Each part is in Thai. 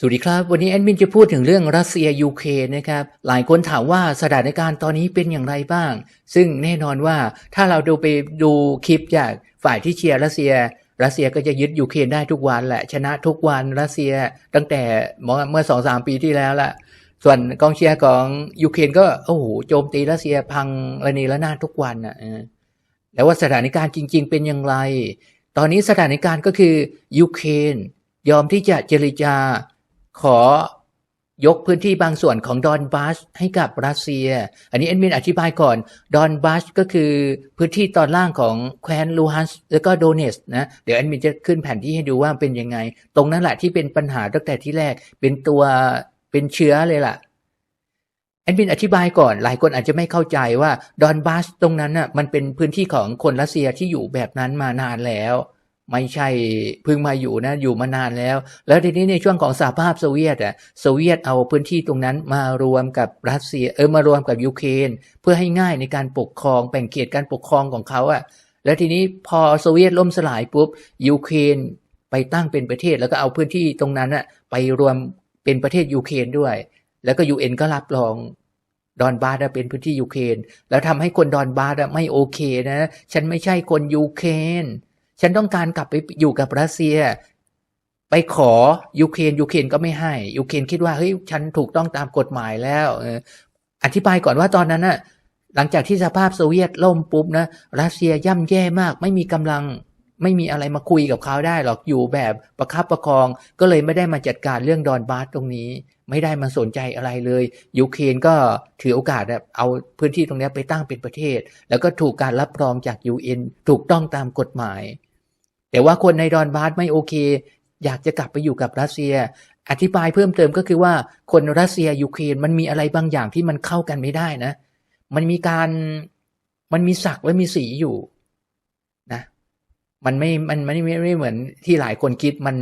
สวัสดีครับ วันนี้แอดมินจะพูดถึงเรื่องรัสเซียยูเครนนะครับ หลายคนถามว่าสถานการณ์ตอนนี้เป็นอย่างไรบ้าง ซึ่งแน่นอนว่าถ้าเราดูไปดูคลิปจากฝ่ายที่เชียร์รัสเซีย รัสเซียก็จะยึดยูเครนได้ทุกวันแหละ ชนะทุกวันรัสเซียตั้งแต่เมื่อสองสามปีที่แล้วละส่วนกองเชียร์ของยูเครนก็โอ้โหโจมตีรัสเซียพังระเนระนาดทุกวันอะแล้วว่าสถานการณ์จริง ๆ เป็นอย่างไร ตอนนี้สถานการณ์ก็คือยูเครนยอมที่จะเจรจา ขอยกพื้นที่บางส่วนของดอนบัสให้กับรัสเซีย อันนี้แอดมินอธิบายก่อน ดอนบัสก็คือพื้นที่ตอนล่างของแคว้นลูฮันส์แล้วก็โดเนสนะ เดี๋ยวแอดมินจะขึ้นแผนที่ให้ดูว่าเป็นยังไง ตรงนั้นแหละที่เป็นปัญหาตั้งแต่ที่แรก เป็นตัวเป็นเชื้อเลยล่ะ แอดมินอธิบายก่อน หลายคนอาจจะไม่เข้าใจว่าดอนบัสตรงนั้นน่ะมันเป็นพื้นที่ของคนรัสเซียที่อยู่แบบนั้นมานานแล้ว ไม่ใช่เพิ่งมาอยู่นะอยู่มานานแล้ว แล้วทีนี้ในช่วงของสหภาพโซเวียตอะโซเวียตเอาพื้นที่ตรงนั้นมารวมกับรัสเซียเออมารวมกับยูเครนเพื่อให้ง่ายในการปกครองแบ่งเขตการปกครองของเขาอะแล้วทีนี้พอโซเวียตล่มสลายปุ๊บยูเครนไปตั้งเป็นประเทศแล้วก็เอาพื้นที่ตรงนั้นอะไปรวมเป็นประเทศยูเครนด้วย แล้วก็ยูเอ็นก็รับรองดอนบาสอะเป็นพื้นที่ยูเครนแล้วทำให้คนดอนบาสอะไม่โอเคนะ ฉันไม่ใช่คนยูเครน ฉันต้องการกลับไปอยู่กับรัสเซีย ไปขอยูเครนยูเครนก็ไม่ให้ยูเครนคิดว่าเฮ้ยฉันถูกต้องตามกฎหมายแล้วอธิบายก่อนว่าตอนนั้นน่ะหลังจากที่สภาพโซเวียตล่มปุ๊บนะรัสเซียย่ำแย่มาก ไม่มีกำลังไม่มีอะไรมาคุยกับเขาได้หรอกอยู่แบบประคับประคอง ก็เลยไม่ได้มาจัดการเรื่องดอนบาสตรงนี้ ไม่ได้มาสนใจอะไรเลยยูเครนก็ถือโอกาสแบบเอาพื้นที่ตรงนี้ไปตั้งเป็นประเทศ แล้วก็ถูกการรับรองจาก UN ถูกต้องตามกฎหมาย แต่ว่าคนในดอนบาสไม่โอเค อยากจะกลับไปอยู่กับรัสเซีย อธิบายเพิ่มเติมก็คือว่าคนรัสเซียยูเครนมันมีอะไรบางอย่างที่มันเข้ากันไม่ได้นะ มันมีการมันมีศักดิ์และมีสีอยู่นะมันไม่ มันไม่ไม่ไม่เหมือนที่หลายคนคิดมัน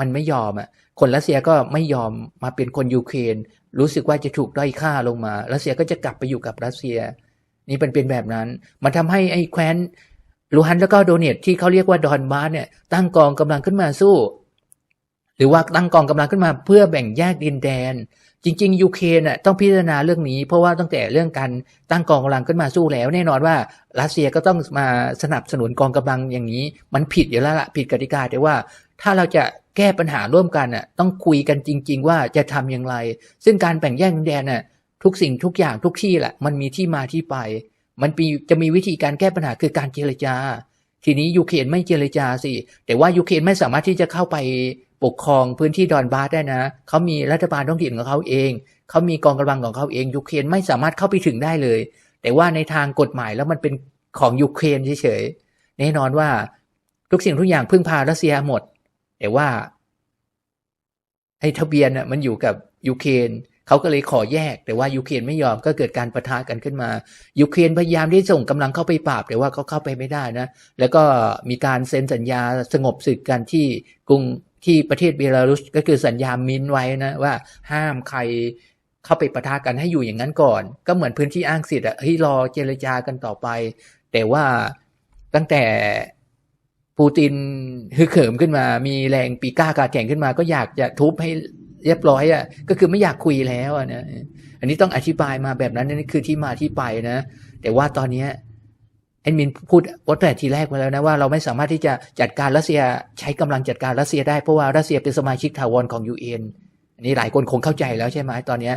มันไม่ยอมอะ คนรัสเซียก็ไม่ยอมมาเป็นคนยูเครน รู้สึกว่าจะถูกด้อยค่าลงมา รัสเซียก็จะกลับไปอยู่กับรัสเซีย นี่มันเป็นแบบนั้น มันทำให้ไอ้แคว้น ลูฮันแล้วก็โดเนตที่เขาเรียกว่าดอนบาสเนี่ยตั้งกองกำลังขึ้นมาสู้ หรือว่าตั้งกองกำลังขึ้นมาเพื่อแบ่งแยกดินแดน จริงๆยูเครนน่ะต้องพิจารณาเรื่องนี้ เพราะว่าตั้งแต่เรื่องการตั้งกองกำลังขึ้นมาสู้แล้ว แน่นอนว่ารัสเซียก็ต้องมาสนับสนุนกองกำลังอย่างนี้ มันผิดอยู่แล้วละผิดกติกาแต่ว่าถ้าเราจะแก้ปัญหาร่วมกันน่ะต้องคุยกันจริง ๆ ว่าจะทำอย่างไร ซึ่งการแบ่งแยกดินแดนน่ะทุกสิ่งทุกอย่างทุกที่แหละมันมีที่มาที่ไป มันมีจะมีวิธีการแก้ปัญหาคือการเจรจา ทีนี้ยูเครนไม่เจรจาสิ แต่ว่ายูเครนไม่สามารถที่จะเข้าไปปกครองพื้นที่ดอนบาสได้นะ เขามีรัฐบาลท้องถิ่นของเขาเอง เขามีกองกำลังของเขาเองยูเครนไม่สามารถเข้าไปถึงได้เลย แต่ว่าในทางกฎหมายแล้วมันเป็นของยูเครนเฉยๆ แน่นอนว่าทุกสิ่งทุกอย่างพึ่งพารัสเซียหมด แต่ว่าไอ้ทะเบียนน่ะมันอยู่กับยูเครน เขาก็เลยขอแยก แต่ว่ายูเครนไม่ยอมก็เกิดการประทะกันขึ้นมายูเครนพยายามที่ส่งกำลังเข้าไปปราบ แต่ว่าเขาเข้าไปไม่ได้นะ แล้วก็มีการเซ็นสัญญาสงบศึกกันที่กรุงที่ประเทศเบลารุสก็คือสัญญามินไว้นะว่าห้ามใครเข้าไปประทะกันให้อยู่อย่างนั้นก่อน ก็เหมือนพื้นที่อ้างสิทธิ์อะเฮ้ยรอเจรจากันต่อไป แต่ว่าตั้งแต่ปูตินฮึกเหิมขึ้นมา มีแรงปีก้ากาแข่งขึ้นมา ก็อยากจะทุบให้ เรียบร้อยอะก็คือไม่อยากคุยแล้วอะนะอันนี้ต้องอธิบายมาแบบนั้นนี่คือที่มาที่ไปนะ แต่ว่าตอนเนี้ยแอดมินพูดวัตแต่ทีแรกไปแล้วนะว่าเราไม่สามารถที่จะจัดการรัสเซียใช้กำลังจัดการรัสเซียได้เพราะว่ารัสเซียเป็นสมาชิกถาวรของยูเอ็นอันนี้หลายคนคงเข้าใจแล้วใช่ไหมตอนเนี้ย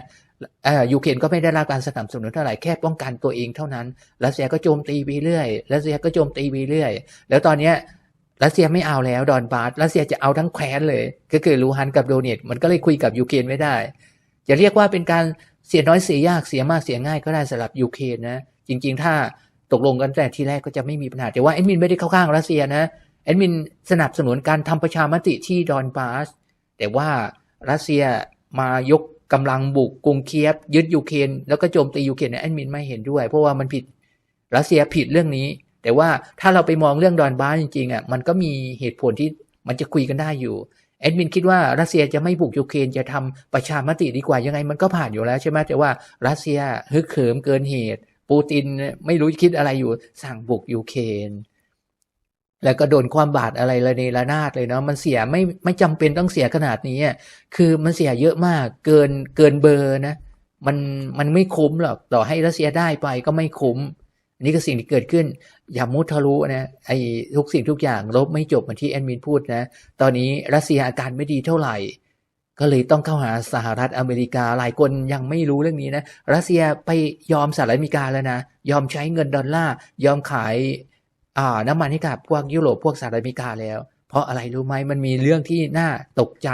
ยูเครนก็ไม่ได้รับการสนับสนุนเท่าไหร่แค่ป้องกันตัวเองเท่านั้น รัสเซียก็โจมตีไปเรื่อย รัสเซียก็โจมตีไปเรื่อย แล้วตอนเนี้ย รัสเซียไม่เอาแล้วดอนบาสรัสเซียจะเอาทั้งแคว้นเลย ก็คือลูฮันกับโดเนตมันก็เลยคุยกับยูเครนไม่ได้ จะเรียกว่าเป็นการเสียน้อยเสียยากเสียมากเสียง่ายก็ได้สำหรับยูเครนนะ จริง ๆ ถ้าตกลงกันแต่ทีแรกก็จะไม่มีปัญหา แต่ว่าแอดมินไม่ได้เข้าข้างรัสเซียนะแอดมินสนับสนุนการทำประชามติที่ดอนบาสแต่ว่ารัสเซียมายกกำลังบุกกรุงเคียฟยึดยูเครนแล้วก็โจมตียูเครนเนี่ยแอดมินไม่เห็นด้วย เพราะว่ามันผิดรัสเซียผิดเรื่องนี้ แต่ว่าถ้าเราไปมองเรื่องดอนบาสจริงๆอะมันก็มีเหตุผลที่มันจะคุยกันได้อยู่แอดมินคิดว่ารัสเซียจะไม่บุกยูเครนจะทำประชามติดีกว่ายังไงมันก็ผ่านอยู่แล้วใช่ไหมแต่ว่ารัสเซียฮึกเหิมเกินเหตุ ปูตินไม่รู้คิดอะไรอยู่สั่งบุกยูเครนแล้วก็โดนความบาดอะไรระเนระนาดเลยเนาะมันเสียไม่ไม่จำเป็นต้องเสียขนาดนี้คือมันเสียเยอะมากเกินเกินเบอร์นะ มันมันไม่คุ้มหรอกต่อให้รัสเซียได้ไปก็ไม่คุ้ม นี่ก็สิ่งที่เกิดขึ้น อย่ามุทะลุนะไอ้ทุกสิ่งทุกอย่างลบไม่จบเหมือนที่แอดมินพูดนะ ตอนนี้รัสเซียอาการไม่ดีเท่าไหร่ ก็เลยต้องเข้าหาสหรัฐอเมริกาหลายคนยังไม่รู้เรื่องนี้นะ รัสเซียไปยอมสหรัฐอเมริกาแล้วนะ ยอมใช้เงินดอลลาร์ยอมขายอ่าน้ำมันให้กับพวกยุโรปพวกสหรัฐอเมริกาแล้ว เพราะอะไรรู้ไหมมันมีเรื่องที่น่าตกใจ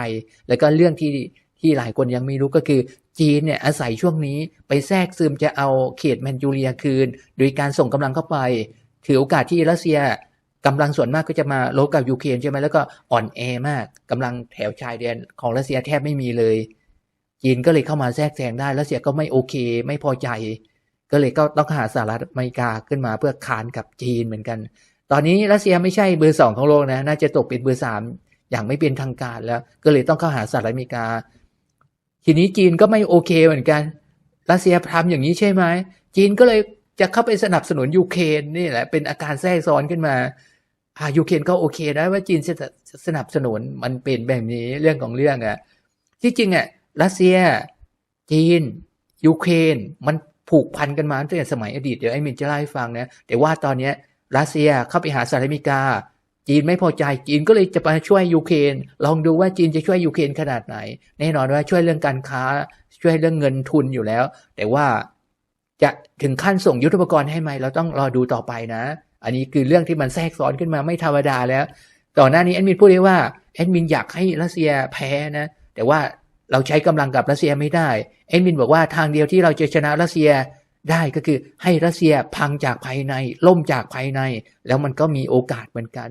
แล้วก็เรื่องที่ที่หลายคนยังไม่รู้ก็คือจีนเนี่ยอาศัยช่วงนี้ไปแทรกซึมจะเอาเขตแมนจูเรียคืน โดยการส่งกำลังเข้าไป ถือโอกาสที่รัสเซียกำลังส่วนมากก็จะมาลบกับยูเครนใช่ไหมแล้วก็อ่อนแอมากกำลังแถวชายแดนของรัสเซียแทบไม่มีเลยจีนก็เลยเข้ามาแทรกแซงได้รัสเซียก็ไม่โอเคไม่พอใจ ก็เลยก็ต้องหาสหรัฐอเมริกาขึ้นมาเพื่อคานกับจีนเหมือนกัน ตอนนี้รัสเซียไม่ใช่เบอร์สองของโลกนะน่าจะตกเป็นเบอร์สามอย่างไม่เป็นทางการแล้ว ก็เลยต้องเข้าหาสหรัฐอเมริกา ทีนี้จีนก็ไม่โอเคเหมือนกันรัสเซียทำอย่างนี้ใช่ไหมจีนก็เลย จะเข้าไปสนับสนุนยูเครนนี่แหละเป็นอาการแทรกซ้อนขึ้นมาอ่ายูเครนก็โอเคนะว่าจีนจะสนับสนุนมันเป็นแบบนี้เรื่องของเรื่องอะ่ะที่จริงอะ่ะรัสเซีย จีนยูเครนมันผูกพันกันมาตั้งแต่สมัยอดีตเดี๋ยวไอ้มินจะเล่าให้ฟังนะแต่ว่าตอนเนี้ยรัสเซียเข้าไปหาสหรัฐอเมริกา จีนไม่พอใจจีนก็เลยจะมาช่วยยูเครนลองดูว่าจีนจะช่วยยูเครนขนาดไหน แน่นอนว่าช่วยเรื่องการค้าช่วยเรื่องเงินทุนอยู่แล้ว แต่ว่า จะถึงขั้นส่งยุทธปกรณ์ให้ไหมเราต้องรอดูต่อไปนะ อันนี้คือเรื่องที่มันแทรกซ้อนขึ้นมาไม่ธรรมดาแล้วก่อนหน้านี้แอดมินพูดได้ว่าแอดมินอยากให้รัสเซียแพ้นะ แต่ว่าเราใช้กำลังกับรัสเซียไม่ได้แอดมินบอกว่าทางเดียวที่เราจะชนะรัสเซียได้ก็คือให้รัสเซียพังจากภายใน ล่มจากภายใน แล้วมันก็มีโอกาสเหมือนกัน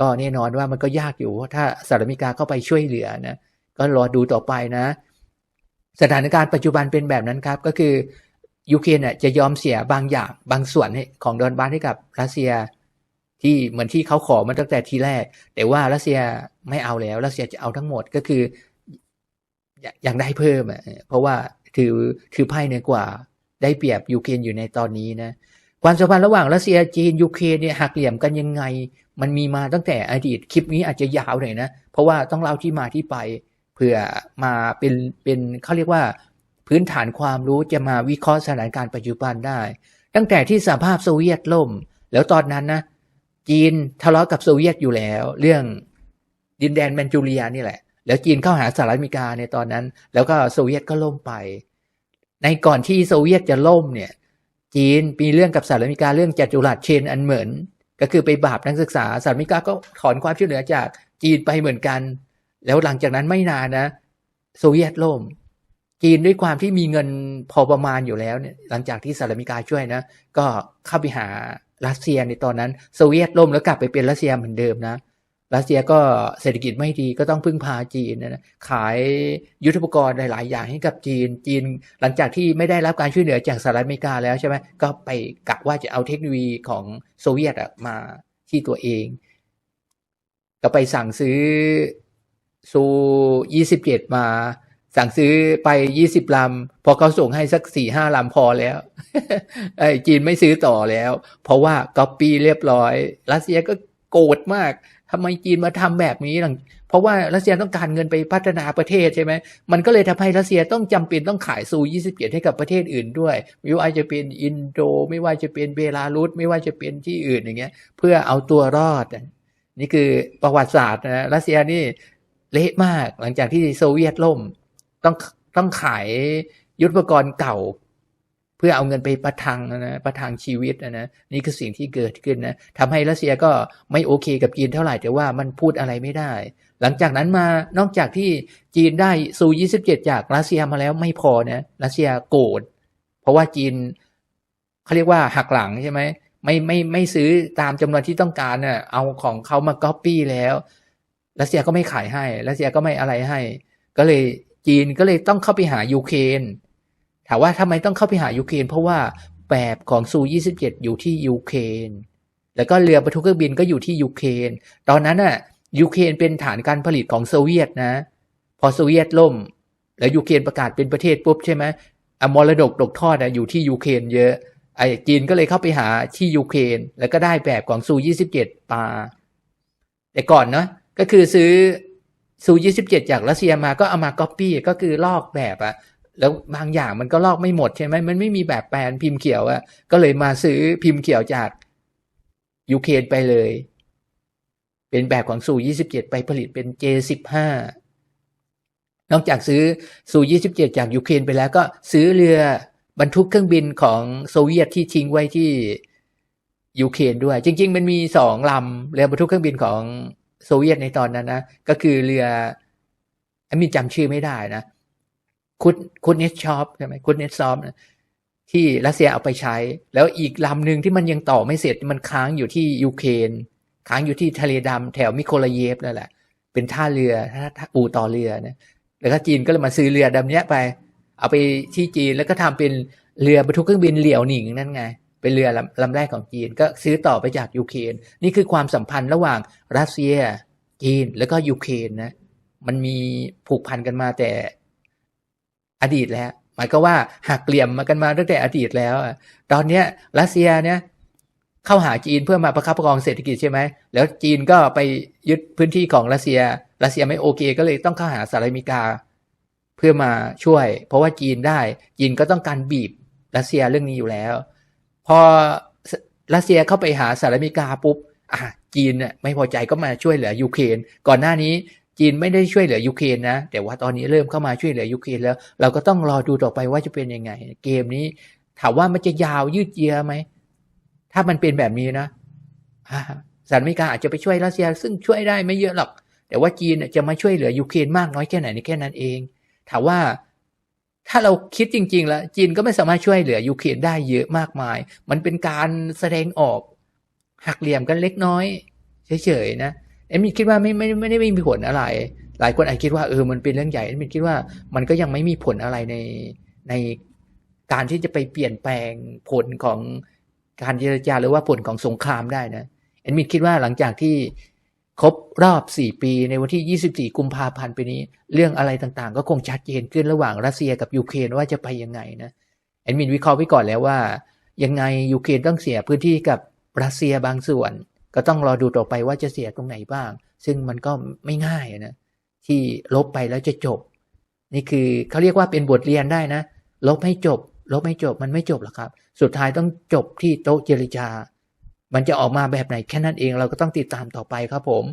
ก็แน่นอนว่ามันก็ยากอยู่ถ้าสหรัฐอเมริกาเข้าไปช่วยเหลือนะก็รอดูต่อไปนะ สถานการณ์ปัจจุบันเป็นแบบนั้นครับ ก็คือ ยูเครนน่ะจะยอมเสียบางอย่างบางส่วนของดอนบาสให้กับรัสเซียที่เหมือนที่เขาขอมาตั้งแต่ทีแรก แต่ว่ารัสเซียไม่เอาแล้วรัสเซียจะเอาทั้งหมดก็คืออยากได้เพิ่มอะเพราะว่าถือถือไพ่เหนือกว่า ได้เปรียบยูเครนอยู่ในตอนนี้นะความสัมพันธ์ระหว่างรัสเซียจีนยูเครนเนี่ยหักเหลี่ยมกันยังไง มันมีมาตั้งแต่อดีตคลิปนี้อาจจะยาวหน่อยนะ เพราะว่าต้องเล่าที่มาที่ไปเผื่อมาเป็นเป็นเขาเรียกว่า พื้นฐานความรู้จะมาวิเคราะห์สถานการณ์ปัจจุบันได้ ตั้งแต่ที่สหภาพโซเวียตล่ม แล้วตอนนั้นนะจีนทะเลาะกับโซเวียตอยู่แล้ว เรื่องดินแดนแมนจูเรียนี่แหละ แล้วจีนเข้าหาสหรัฐอเมริกาในตอนนั้น แล้วก็โซเวียตก็ล่มไป ในก่อนที่โซเวียตจะล่มเนี่ย จีนมีเรื่องกับสหรัฐอเมริกาเรื่องจัตุรัสเชนอันเหมือน ก็คือไปบาปนักศึกษาสหรัฐอเมริกาก็ถอนความช่วยเหลือจากจีนไปเหมือนกัน แล้วหลังจากนั้นไม่นานนะ โซเวียตล่ม จีนด้วยความที่มีเงินพอประมาณอยู่แล้วเนี่ยหลังจากที่สหรัฐอเมริกาช่วยนะ ก็เข้าไปหารัสเซียในตอนนั้นโซเวียตล่มแล้วกลับไปเป็นรัสเซียเหมือนเดิมนะรัสเซียก็เศรษฐกิจไม่ดีก็ต้องพึ่งพาจีนนะขายยุทธปกรณ์หลาย ๆ อย่างให้กับจีน จีนหลังจากที่ไม่ได้รับการช่วยเหลือจากสหรัฐอเมริกาแล้วใช่ไหมก็ไปกะว่าจะเอาเทคโนโลยีของโซเวียตมาที่ตัวเอง ก็ไปสั่งซื้อซูยี่สิบเจ็ดมา สั่งซื้อไปยี่สิบลำพอเขาส่งให้สักสี่ห้าลำพอแล้วไอ้จีนไม่ซื้อต่อแล้ว เพราะว่าก๊อปปี้เรียบร้อย รัสเซียก็โกรธมากทำไมจีนมาทำแบบนี้หลังเพราะว่ารัสเซียต้องการเงินไปพัฒนาประเทศใช่ไหม มันก็เลยทำให้รัสเซียต้องจำเป็นต้องขายซู 27 ให้กับประเทศอื่นด้วย ไม่ว่าจะเป็นอินโด ไม่ว่าจะเป็นเบลารุส ไม่ว่าจะเป็นที่อื่นอย่างเงี้ย เพื่อเอาตัวรอด นี่คือประวัติศาสตร์นะ รัสเซียนี่เละมากหลังจากที่โซเวียตล่ม ต้องต้องขายยุทธปกรณ์เก่า เพื่อเอาเงินไปประทังนะประทังชีวิตนะนี่คือสิ่งที่เกิดขึ้นนะทำให้รัสเซียก็ไม่โอเคกับจีนเท่าไหร่แต่ว่ามันพูดอะไรไม่ได้ หลังจากนั้นมานอกจากที่จีนได้ซู27 จากรัสเซียมาแล้วไม่พอนะรัสเซียโกรธเพราะว่าจีนเขาเรียกว่าหักหลังใช่ไหมไม่ไม่ไม่ซื้อตามจำนวนที่ต้องการเน่ะเอาของเขามาก๊อปปี้แล้วรัสเซียก็ไม่ขายให้รัสเซียก็ไม่อะไรให้ ก็เลย จีนก็เลยต้องเข้าไปหายูเครนถามว่าทำไมต้องเข้าไปหายูเครนเพราะว่าแบบของซู 27 อยู่ที่ยูเครนแล้วก็เรือบรรทุกเครื่องบินก็อยู่ที่ยูเครนตอนนั้นน่ะยูเครนเป็นฐานการผลิตของโซเวียตนะ พอโซเวียตล่ม แล้วยูเครนประกาศเป็นประเทศปุ๊บใช่ไหมอมรดกตกทอดอยู่ที่ยูเครนเยอะไอ้จีนก็เลยเข้าไปหาที่ยูเครนแล้วก็ได้แบบของซู 27ปาแต่ก่อนเนาะก็คือซื้อ ซู27จากรัสเซียมาก็เอามาก๊อปปี้ก็คือลอกแบบอะแล้วบางอย่างมันก็ลอกไม่หมดใช่ไหมมันไม่มีแบบแปลนพิมพ์เขียวอะก็เลยมาซื้อพิมพ์เขียวจากยูเครนไปเลย เป็นแบบของซู27ไปผลิตเป็น J15 นอกจากซื้อซู27จากยูเครนไปแล้วก็ซื้อเรือบรรทุกเครื่องบินของโซเวียตที่ทิ้งไว้ที่ยูเครนด้วย จริง ๆ มันมีสองลำเรือบรรทุกเครื่องบินของ โซเวียตในตอนนั้นนะ ก็คือเรือไอ้มีจำชื่อไม่ได้นะ คุดคุดเนชชอปใช่ไหมคุดเนชซอปนะที่รัสเซียเอาไปใช้ แล้วอีกลำหนึ่งที่มันยังต่อไม่เสร็จมันค้างอยู่ที่ยูเครนค้างอยู่ที่ทะเลดำแถวมิโคลาเยฟนั่นแหละ เป็นท่าเรือท่าอู่ต่อเรือนะแล้วก็จีนก็เลยมาซื้อเรือดำเนี้ยไป เอาไปที่จีนแล้วก็ทำเป็นเรือบรรทุกเครื่องบินเหลี่ยวหนิงนั่นไง เป็นเรือลำลำแรกของจีน ก็ซื้อต่อไปจากยูเครนนี่คือความสัมพันธ์ระหว่างรัสเซีย จีนแล้วก็ยูเครนนะมันมีผูกพันกันมาแต่อดีตแล้ว หมายก็ว่าหักเหลี่ยมมากันมาตั้งแต่อดีตแล้วตอนเนี้ยรัสเซียเนี่ยเข้าหาจีนเพื่อมาประคับประคองเศรษฐกิจใช่ไหม แล้วจีนก็ไปยึดพื้นที่ของรัสเซีย รัสเซียไม่โอเค ก็เลยต้องเข้าหาสหรัฐอเมริกา เพื่อมาช่วย เพราะว่าจีนได้ จีนก็ต้องการบีบรัสเซียเรื่องนี้อยู่แล้ว พอรัสเซียเข้าไปหาสหรัฐอเมริกาปุ๊บอะจีนเนี่ยไม่พอใจก็มาช่วยเหลือยูเครนก่อนหน้านี้จีนไม่ได้ช่วยเหลือยูเครนนะ แต่ว่าตอนนี้เริ่มเข้ามาช่วยเหลือยูเครนแล้ว เราก็ต้องรอดูต่อไปว่าจะเป็นยังไง เกมนี้ ถามว่ามันจะยาวยืดเยื้อไหมถ้ามันเป็นแบบนี้นะสหรัฐอเมริกาอาจจะไปช่วยรัสเซีย ซึ่งช่วยได้ไม่เยอะหรอก แต่ว่าจีนจะมาช่วยเหลือยูเครนมากน้อยแค่ไหนนี่แค่นั้นเอง ถามว่า ถ้าเราคิดจริง ๆ แล้วจีนก็ไม่สามารถช่วยเหลือยูเครนได้เยอะมากมาย มันเป็นการแสดงออก หักเหลี่ยมกันเล็กน้อยเฉยๆนะเอ็มมี่คิดว่าไม่ไม่ไม่ได้ไม่มีผลอะไร หลายคนอาจคิดว่าเออมันเป็นเรื่องใหญ่เอ็มมี่คิดว่ามันก็ยังไม่มีผลอะไรในในการที่จะไปเปลี่ยนแปลงผลของการเจรจาหรือว่าผลของสงครามได้นะเอ็มมี่คิดว่าหลังจากที่ ครบรอบ 4 ปีในวันที่ 24 กุมภาพันธ์ปีนี้ เรื่องอะไรต่างๆ ก็คงชัดเจนขึ้นระหว่างรัสเซียกับยูเครนว่าจะไปยังไงนะแอดมินวิเคราะห์ไว้ก่อนแล้วว่า ยังไงยูเครนต้องเสียพื้นที่กับรัสเซียบางส่วน ก็ต้องรอดูต่อไปว่าจะเสียตรงไหนบ้าง ซึ่งมันก็ไม่ง่ายนะที่ลบไปแล้วจะจบ นี่คือเขาเรียกว่าเป็นบทเรียนได้นะ ลบให้จบ ลบไม่จบมันไม่จบหรอกครับ สุดท้ายต้องจบที่โต๊ะเจรจา มันจะออกมาแบบไหนแค่นั้นเองเราก็ต้องติดตามต่อไปครับผม